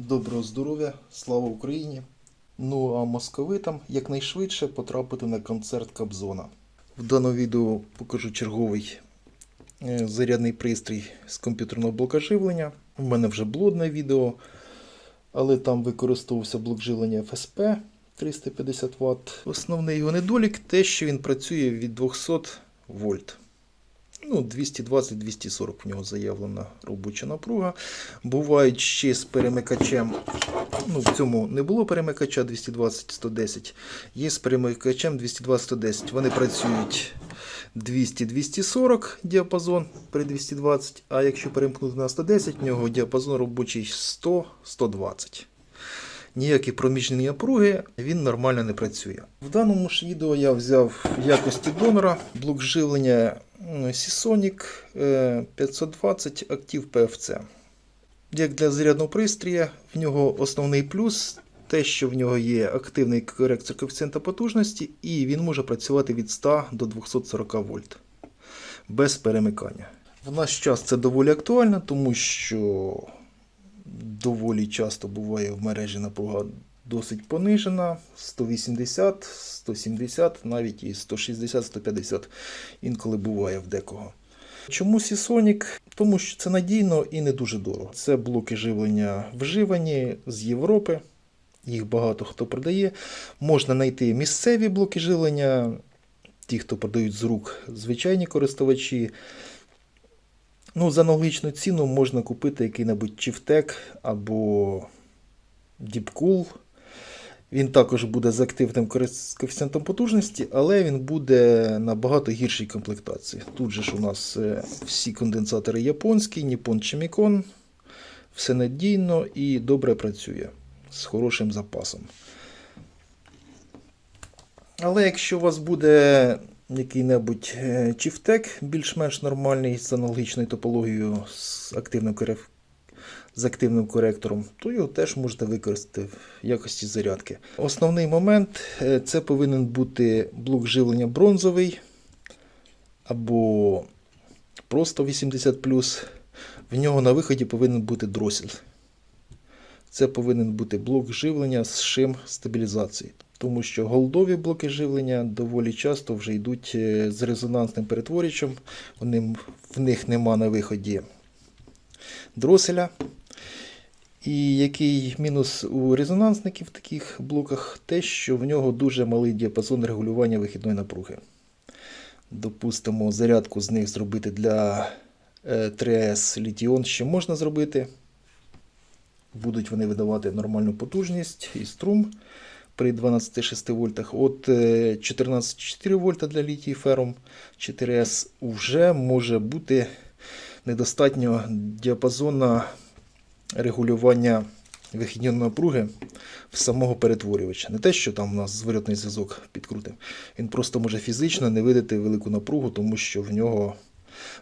Доброго здоров'я, слава Україні! Ну а московитам якнайшвидше потрапити на концерт Кобзона. В даному відео покажу черговий е, зарядний пристрій з комп'ютерного блока живлення. У мене вже блудне відео, але там використовувався блок живлення FSP 350 Вт. Основний його недолік те, що він працює від 200 вольт. Ну, 220-240 в нього заявлена робоча напруга. Бувають ще з перемикачем. Ну, в цьому не було перемикача 220-110. Є з перемикачем 220-110. Вони працюють 200-240 діапазон при 220, а якщо перемкнути на 110, в нього діапазон робочий 100-120. Ніякі проміжні напруги він нормально не працює. В даному ж відео я взяв в якості донора блок живлення Seasonic е, 520 Active PFC. Як для зарядного пристрія, в нього основний плюс те, що в нього є активний коректор коефіцієнта потужності, і він може працювати від 100 до 240 вольт без перемикання. В наш час це доволі актуально, тому що доволі часто буває в мережі напруга досить понижена 180, 170, навіть і 160, 150 інколи буває в декого. Чому Seasonic? Тому що це надійно і не дуже дорого. Це блоки живлення вживані з Європи. Їх багато хто продає. Можна знайти місцеві блоки живлення, ті, хто продають з рук звичайні користувачі. Ну, за аналогічну ціну можна купити який-небудь Чифтек або Deepcool. Він також буде з активним коефіцієнтом потужності, але він буде набагато гіршій комплектації. Тут же ж у нас е, всі конденсатори японські, Nippon Chemicon. Все надійно і добре працює з хорошим запасом. Але якщо у вас буде який-небудь е, чіфтек більш-менш нормальний з аналогічною топологією з активним, корек- з активним коректором, то його теж можете використати в якості зарядки. Основний момент е, це повинен бути блок живлення бронзовий або просто 80. В нього на виході повинен бути дросель. Це повинен бути блок живлення з шим стабілізації. Тому що голдові блоки живлення доволі часто вже йдуть е, з резонансним перетворювачем. В них нема на виході дроселя. І який мінус у резонансників в таких блоках, те, що в нього дуже малий діапазон регулювання вихідної напруги. Допустимо, зарядку з них зробити для е, 3С літіон ще можна зробити. Будуть вони видавати нормальну потужність і струм при 12,6 вольтах. От е, 14,4 вольта для літій ферум 4С вже може бути недостатньо діапазона регулювання вихідної напруги в самого перетворювача. Не те, що там у нас зворотний зв'язок підкрутив. Він просто може фізично не видати велику напругу, тому що в нього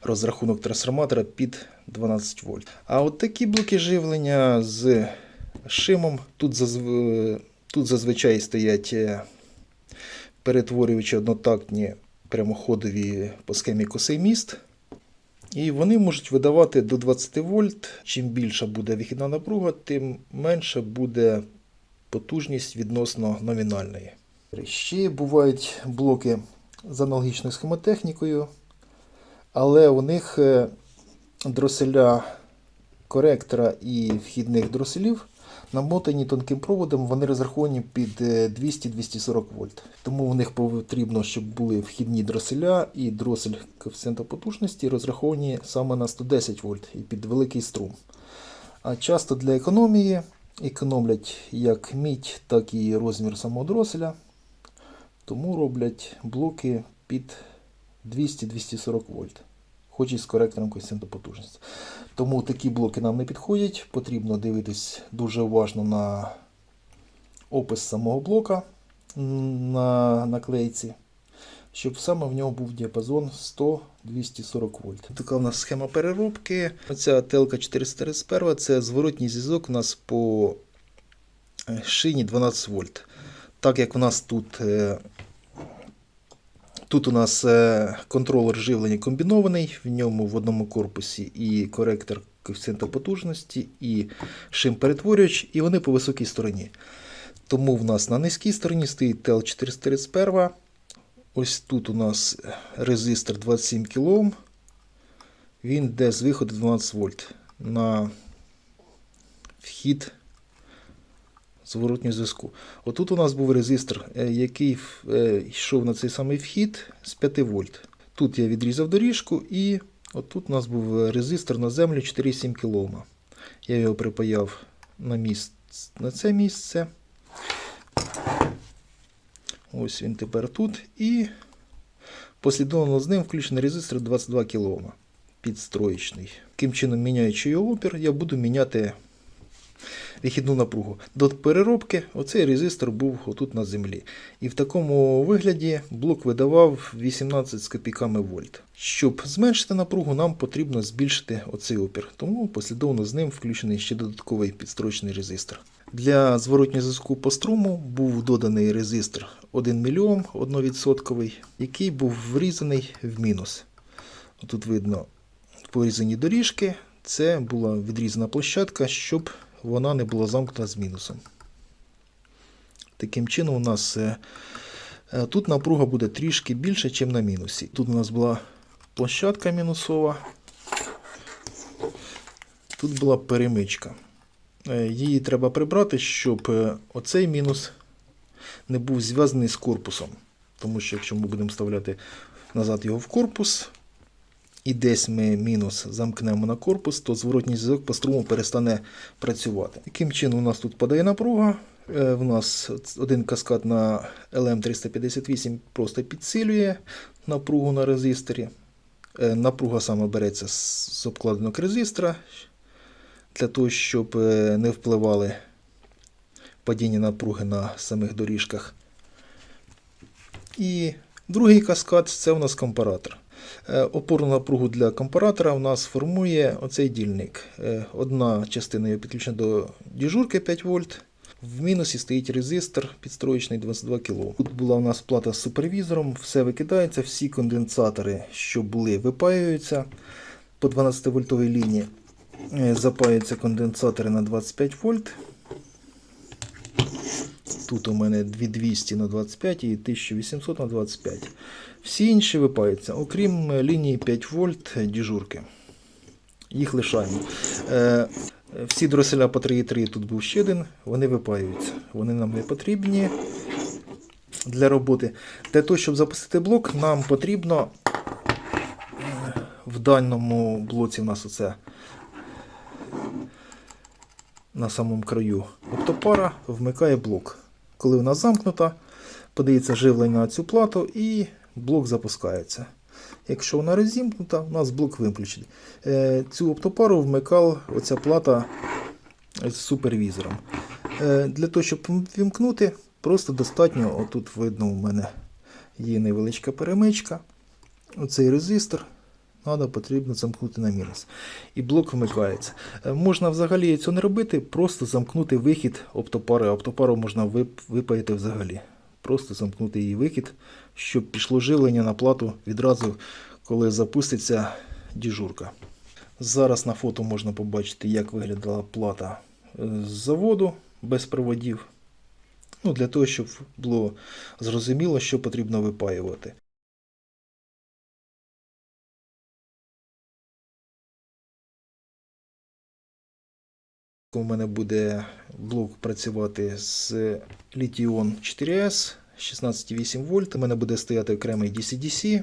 розрахунок трансформатора під 12 вольт. А от такі блоки живлення з шимом, тут, зазв... тут зазвичай стоять е, перетворювачі однотактні прямоходові по схемі косий міст. І вони можуть видавати до 20 вольт. Чим більша буде вихідна напруга, тим менша буде потужність відносно номінальної. Ще бувають блоки з аналогічною схемотехнікою, але у них е, дроселя коректора і вхідних дроселів намотані тонким проводом, вони розраховані під е, 200-240 вольт. Тому в них потрібно, щоб були вхідні дроселя і дросель коефіцієнта потужності розраховані саме на 110 вольт і під великий струм. А часто для економії економлять як мідь, так і розмір самого дроселя. Тому роблять блоки під 200-240 вольт, хоч і з коректором коефіцієнту потужності. Тому такі блоки нам не підходять. Потрібно дивитись дуже уважно на опис самого блока на наклейці, щоб саме в нього був діапазон 100-240 вольт. Така у нас схема переробки. Оця ТЛК 431 це зворотній зв'язок у нас по е, шині 12 вольт. Так як у нас тут е, Тут у нас е, контролер живлення комбінований, в ньому в одному корпусі і коректор коефіцієнта потужності, і шим-перетворювач, і вони по високій стороні. Тому в нас на низькій стороні стоїть TL431. Ось тут у нас резистор 27 кОм. Він йде з виходу 12 вольт на вхід зворотнього зв'язку. Отут у нас був резистор, е, який е, йшов на цей самий вхід з 5 вольт. Тут я відрізав доріжку і отут у нас був резистор на землю 4,7 кОм. Я його припаяв на, місце, на це місце. Ось він тепер тут. І послідовно з ним включений резистор 22 кОм підстроєчний. Таким чином, міняючи його опір, я буду міняти вихідну напругу. До переробки оцей резистор був отут на землі. І в такому вигляді блок видавав 18 з копійками вольт. Щоб зменшити напругу, нам потрібно збільшити оцей опір. Тому послідовно з ним включений ще додатковий підстрочний резистор. Для зворотнього зв'язку по струму був доданий резистор 1 мОм 1%, який був врізаний в мінус. Тут видно порізані доріжки. Це була відрізана площадка, щоб вона не була замкнута з мінусом. Таким чином, у нас е, е, тут напруга буде трішки більше, ніж на мінусі. Тут у нас була площадка мінусова. Тут була перемичка. Е, Її треба прибрати, щоб оцей мінус не був зв'язаний з корпусом. Тому що якщо ми будемо вставляти назад його в корпус, і десь ми мінус замкнемо на корпус, то зворотній зв'язок по струму перестане працювати. Таким чином, у нас тут падає напруга. Е, В нас один каскад на LM358 просто підсилює напругу на резисторі. Е, Напруга саме береться з з обкладинок резистора для того, щоб е, не впливали падіння напруги на самих доріжках. І другий каскад це у нас компаратор. Е, Опорну напругу для компаратора у нас формує оцей дільник. Е, Одна частина його підключена до діжурки 5 вольт. В мінусі стоїть резистор підстроєчний 22 кОм. Тут була у нас плата з супервізором, все викидається, всі конденсатори, що були, випаюються по 12 вольтовій лінії. Е, Запаюються конденсатори на 25 вольт. Тут у мене 2200 на 25 і 1800 на 25. Всі інші випаються, окрім лінії 5 вольт діжурки. Їх лишаємо. Е, всі дроселя по 3,3 тут був ще один, вони випаюються. Вони нам не потрібні для роботи. Для того, щоб запустити блок, нам потрібно е, в даному блоці у нас оце на самому краю оптопара вмикає блок. Коли вона замкнута, подається живлення на цю плату і блок запускається. Якщо вона розімкнута, у нас блок виключений. Е, Цю оптопару вмикав оця плата з супервізором. Е, Для того, щоб вімкнути, просто достатньо, отут видно, у мене є невеличка перемичка. Оцей резистор. Надо, потрібно замкнути на мінус. І блок вмикається. Е, Можна взагалі цього не робити, просто замкнути вихід оптопари. Оптопару можна вип- випаяти взагалі. Просто замкнути її вихід, щоб пішло живлення на плату відразу, коли запуститься діжурка. Зараз на фото можна побачити, як виглядала плата е, з заводу без проводів. Ну, для того, щоб було зрозуміло, що потрібно випаювати. У мене буде блок працювати з Lithion 4S 16,8 вольт. У мене буде стояти окремий DC-DC,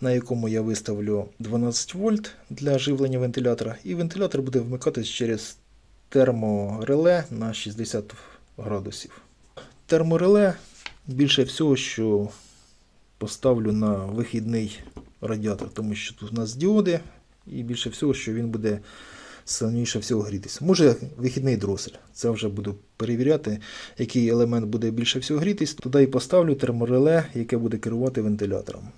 на якому я виставлю 12 вольт для живлення вентилятора. І вентилятор буде вмикатись через термореле на 60 градусів. Термореле більше всього, що поставлю на вихідний радіатор, тому що тут у нас діоди, і більше всього, що він буде сильніше всього грітися. Може вихідний дросель. Це вже буду перевіряти, який елемент буде більше всього грітись. Туди і поставлю термореле, яке буде керувати вентилятором.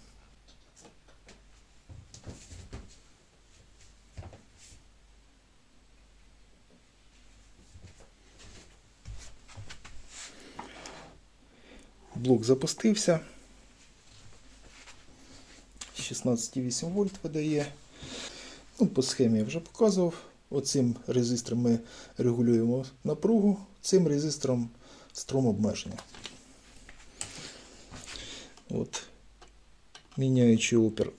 Блок запустився. 16,8 вольт видає. Ну, по схемі я вже показував. Оцим резистором ми регулюємо напругу, цим резистором струм обмеження. От. Міняючи опір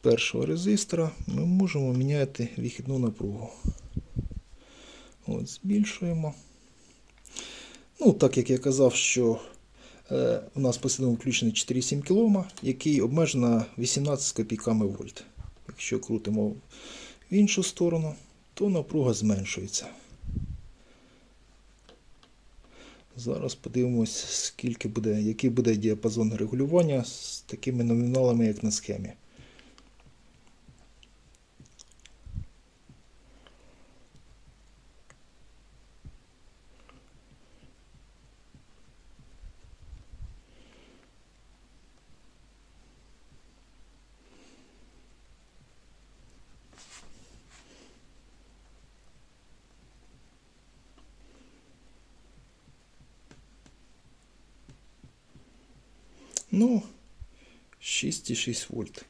першого резистора, ми можемо міняти вихідну напругу. От, збільшуємо. Ну, так як я казав, що е, у нас послідовно включений 4,7 кОм, який обмежено 18 копійками вольт. Якщо крутимо в іншу сторону, то напруга зменшується. Зараз подивимось, скільки буде, який буде діапазон регулювання з такими номіналами, як на схемі. Ну, 6,6 вольт.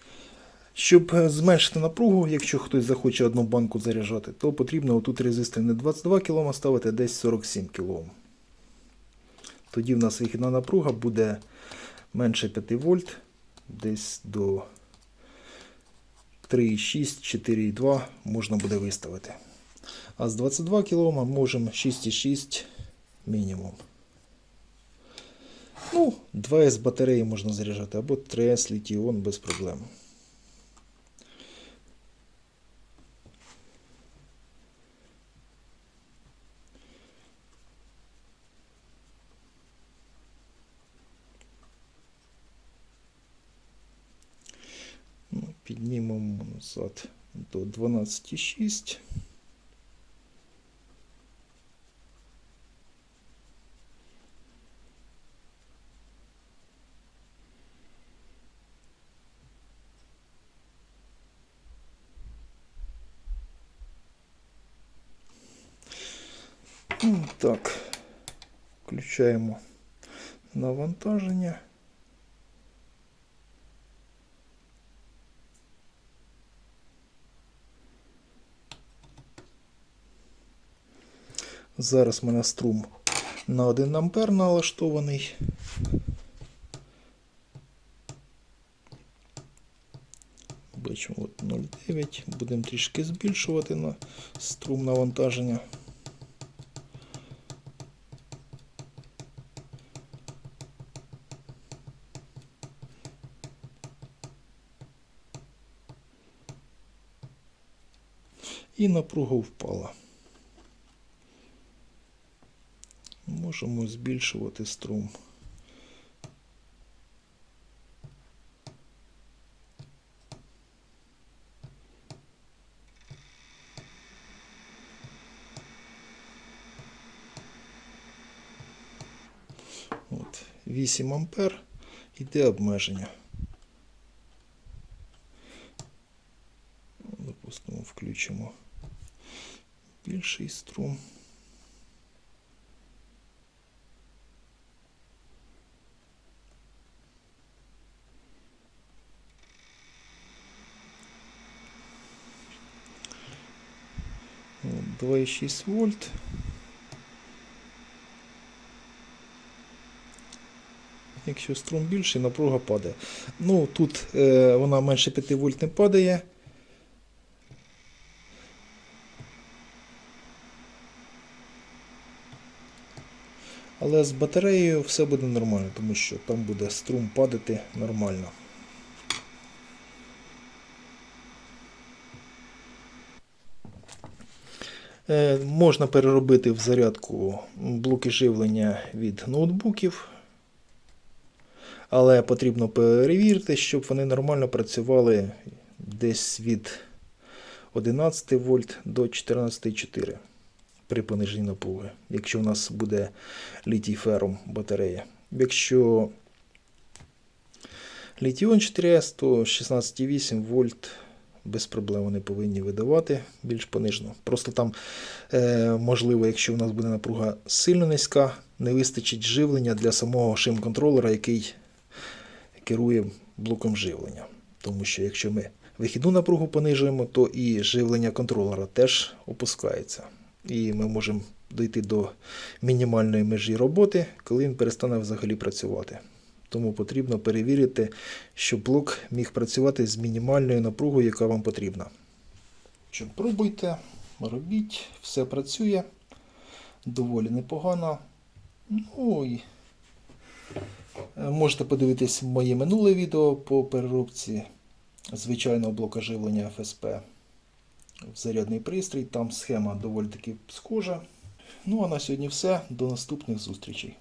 Щоб е, зменшити напругу, якщо хтось захоче одну банку заряджати, то потрібно отут резистор не 22 кОм ставити, а десь 47 кОм. Тоді в нас вихідна напруга буде менше 5 вольт, десь до 3,6, 4,2 можна буде виставити. А з 22 кОм можемо 6,6 мінімум. Ну, 2С батареї можна заряджати, або 3С літіон без проблем. Ну, піднімемо назад до 12,6. Так, включаємо навантаження. Зараз в мене струм на 1 ампер налаштований. Бачимо от 0,9. Будемо трішки збільшувати на струм навантаження. І напруга впала. Можемо збільшувати струм. От, 8 ампер іде обмеження. Допустимо, включимо більший струм. От, 2,6 вольт. Якщо струм більший, напруга падає. Ну, тут е, вона менше 5 вольт не падає. Але з батареєю все буде нормально, тому що там буде струм падати нормально. Е, Можна переробити в зарядку блоки живлення від ноутбуків, але потрібно перевірити, щоб вони нормально працювали десь від 11 вольт до 14,4 при пониженні напруги, якщо у нас буде літій ферум батарея. Якщо літіон 4С, то 16,8 вольт без проблем вони повинні видавати більш понижено. Просто там, е, можливо, якщо у нас буде напруга сильно низька, не вистачить живлення для самого шим-контролера, який керує блоком живлення. Тому що якщо ми вихідну напругу понижуємо, то і живлення контролера теж опускається. І ми можемо дійти до мінімальної межі роботи, коли він перестане взагалі працювати. Тому потрібно перевірити, щоб блок міг працювати з мінімальною напругою, яка вам потрібна. Що, пробуйте, робіть, все працює доволі непогано. Ну і е, можете подивитись моє минуле відео по переробці звичайного блока живлення ФСП зарядний пристрій. Там схема доволі таки схожа. Ну а на сьогодні все. До наступних зустрічей.